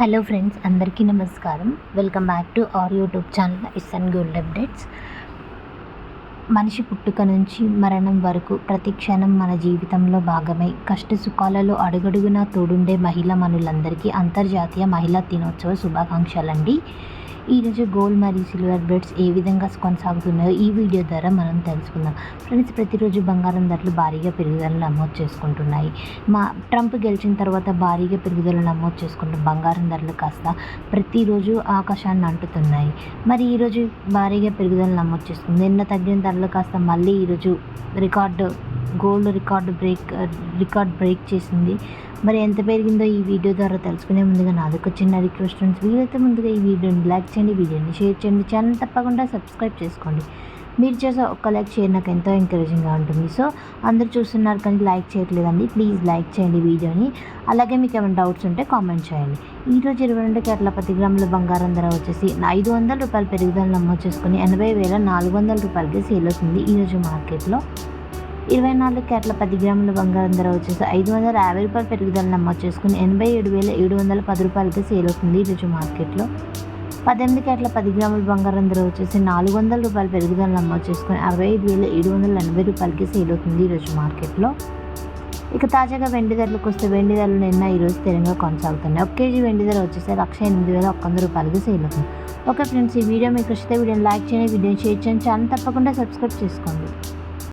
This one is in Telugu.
హలో ఫ్రెండ్స్ అందరికీ నమస్కారం. Welcome back to our YouTube channel is and gold updates. మనిషి పుట్టుక నుంచి మరణం వరకు ప్రతి క్షణం మన జీవితంలో భాగమై. కష్ట సుఖాలలో అడుగడుగునా తోడుండే మహిళ మనులందరికీ అంతర్జాతీయ మహిళా దినోత్సవ శుభాకాంక్షలండి. ఈరోజు గోల్డ్ మరియు సిల్వర్ బెడ్స్ ఏ విధంగా కొనసాగుతున్నాయో ఈ వీడియో ద్వారా మనం తెలుసుకుందాం. ఫ్రెండ్స్ ప్రతిరోజు బంగారం ధరలు భారీగా పెరుగుదలను నమోదు చేసుకుంటున్నాయి. మా ట్రంప్ గెలిచిన తర్వాత భారీగా పెరుగుదలను నమోదు చేసుకుంటున్న బంగారం ధరలు కాస్త ప్రతిరోజు ఆకాశాన్ని అంటుతున్నాయి. మరి ఈరోజు భారీగా పెరుగుదలను నమోదు చేసుకుంది. నిన్న తగ్గిన ధరలు కాస్త మళ్ళీ ఈరోజు record gold record break record break చేసింది. మరి ఎంత పెరిగిందో ఈ వీడియో ద్వారా తెలుసుకునే ముందుగా నాదొక చిన్న రిక్వెస్ట్ ఫ్రెండ్స్ వీలైతే ముందుగా ఈ వీడియోని లైక్ చేయండి వీడియోని షేర్ చేయండి ఛానల్ తప్పకుండా సబ్స్క్రైబ్ చేసుకోండి. మీరు చేసే ఒక్క లైక్ చేయడం నాకు ఎంతో ఎంకరేజింగ్గా ఉంటుంది. సో అందరు చూస్తున్నారు కానీ లైక్ చేయట్లేదండి. ప్లీజ్ లైక్ చేయండి వీడియోని అలాగే మీకు ఏమైనా డౌట్స్ ఉంటే కామెంట్ చేయండి. ఈరోజు ఇరవై రెండు కేరళ పది గ్రాముల బంగారం ధర వచ్చేసి ఐదు వందల రూపాయల పెరుగుదల నమోదు చేసుకుని ఎనభై వేల నాలుగు వందల రూపాయలకి సేల్ అవుతుంది ఈరోజు మార్కెట్లో. ఇరవై నాలుగు క్యారెట్ల పది గ్రాముల బంగారం ధర వచ్చేసి ఐదు వందల యాభై రూపాయలు పెరుగుదల నమోదు చేసుకుని ఎనభై ఏడు వేల ఏడు వందల పది రూపాయలకి సేల్ అవుతుంది ఈరోజు మార్కెట్లో. పద్దెనిమిది క్యాట్ల పది గ్రాముల బంగారం ధర వచ్చేసి నాలుగు వందల రూపాయలు పెరుగుదల నమోదు చేసుకుని అరవై ఐదు వేల ఏడు వందల ఎనభై రూపాయలకి సేల్ అవుతుంది ఈరోజు మార్కెట్లో. ఇక తాజాగా వెండి ధరలకు వస్తే వెండి ధరలు నిన్న ఈరోజు స్థిరంగా కొనసాగుతున్నాయి. ఒక కేజీ వెండి ధర వచ్చేసి లక్ష ఎనిమిది వేల ఒక్క వంద రూపాయలకి సేల్ అవుతుంది. ఓకే ఫ్రెండ్స్ ఈ వీడియో మీకు ఇష్టం వీడియోని లైక్ చేయండి వీడియోని షేర్ చేయండి ఛానల్ తప్పకుండా సబ్స్క్రైబ్ చేసుకోండి.